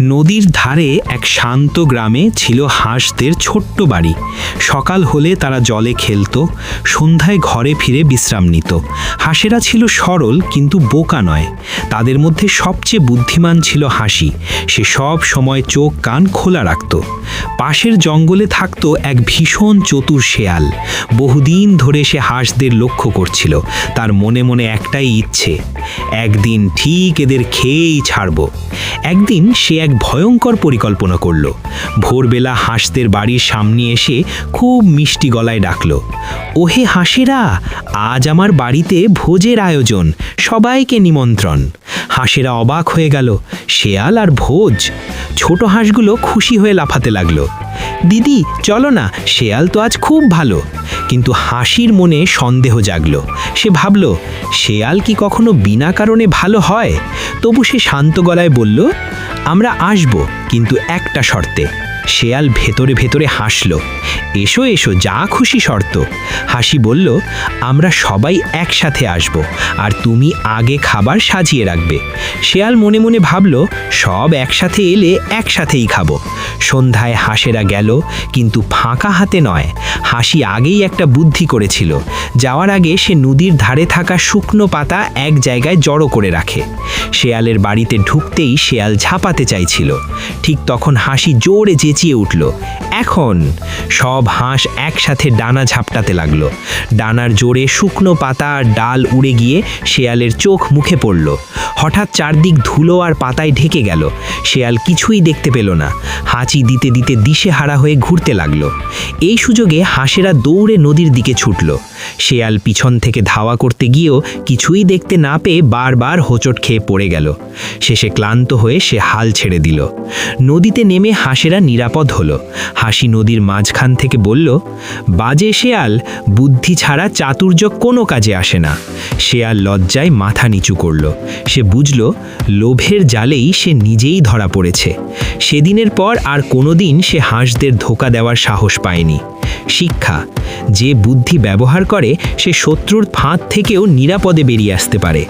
নদীর ধারে এক শান্ত গ্রামে ছিল হাঁসদের ছোট্ট বাড়ি। সকাল হলে তারা জলে খেলতো, সন্ধ্যায় ঘরে ফিরে বিশ্রাম নিত। হাঁসেরা ছিল সরল কিন্তু বোকা নয়। তাদের মধ্যে সবচেয়ে বুদ্ধিমান ছিল হাসি। সে সব সময় চোখ কান খোলা রাখত। পাশের জঙ্গলে থাকত এক ভীষণ চতুর শেয়াল। বহুদিন ধরে সে হাঁসদের লক্ষ্য করছিল। তার মনে মনে একটাই ইচ্ছে, একদিন ঠিক এদের খেয়েই ছাড়ব। একদিন সে এক ভয়ঙ্কর পরিকল্পনা করল। ভোরবেলা হাঁসদের বাড়ির সামনে এসে খুব মিষ্টি গলায় ডাকল, ওহে হাঁসেরা, আজ আমার বাড়িতে ভোজের আয়োজন, সবাইকে নিমন্ত্রণ। হাঁসেরা অবাক হয়ে গেল, শেয়াল আর ভোজ? ছোট হাঁসগুলো খুশি হয়ে লাফাতে লাগল, দিদি, চলো না, শেয়াল তো আজ খুব ভালো। কিন্তু হাসির মনে সন্দেহ জাগল, সে ভাবল, শেয়াল কি কখনো বিনা কারণে ভালো হয়? তবু সে শান্ত গলায় বলল আমরা আসব কিন্তু একটা শর্তে। শেয়াল ভেতরে ভেতরে হাসল। এসো এসো, যা খুশি শর্ত। হাসি বলল, আমরা সবাই একসাথে আসব আর তুমি আগে খাবার সাজিয়ে রাখবে। শেয়াল মনে মনে ভাবল, সব একসাথে এলে একসাথেই খাব। সন্ধ্যায় হাঁসেরা গেল, কিন্তু ফাঁকা হাতে নয়। হাসি আগেই একটা বুদ্ধি করেছিল, যাওয়ার আগে সে নদীর ধারে থাকা শুকনো পাতা এক জায়গায় জড়ো করে রাখে। শেয়ালের বাড়িতে ঢুকতেই শেয়াল ঝাঁপাতে চাইছিল। ঠিক তখন হাসি জোরে চেঁচিয়ে উঠল। এখন সব হাঁস একসাথে ডানা ঝাপটাতে লাগল। ডানার জোরে শুকনো পাতা আর ডাল উড়ে গিয়ে শেয়ালের চোখ মুখে পড়ল। হঠাৎ চারদিক ধুলো আর পাতায় ঢেকে গেল। শেয়াল কিছুই দেখতে পেল না। হাঁচি দিতে দিতে দিশেহারা হয়ে ঘুরতে লাগল। এই সুযোগে হাঁসেরা দৌড়ে নদীর দিকে ছুটল। শেয়াল পিছন থেকে ধাওয়া করতে গিয়েও কিছুই দেখতে না পেয়ে বারবার হোঁচট খেয়ে পড়ে গেল। শেষে ক্লান্ত হয়ে সে হাল ছেড়ে দিল। নদীতে নেমে হাঁসেরা নিরাপদ হলো। হাসি নদীর মাঝখান থেকে বলল, বাজে শেয়াল, বুদ্ধি ছাড়া চাতুর্য কোনো কাজে আসে না। শেয়াল লজ্জায় মাথা নিচু করল। সে বুঝল, লোভের জালেই সে নিজেই ধরা পড়েছে। সেদিনের পর আর কোনোদিন সে হাঁসদের ধোকা দেওয়ার সাহস পায়নি। শিক্ষা, যে বুদ্ধি ব্যবহার করে সে শত্রুর ফাঁদ থেকেও নিরাপদে বেরিয়ে আসতে পারে।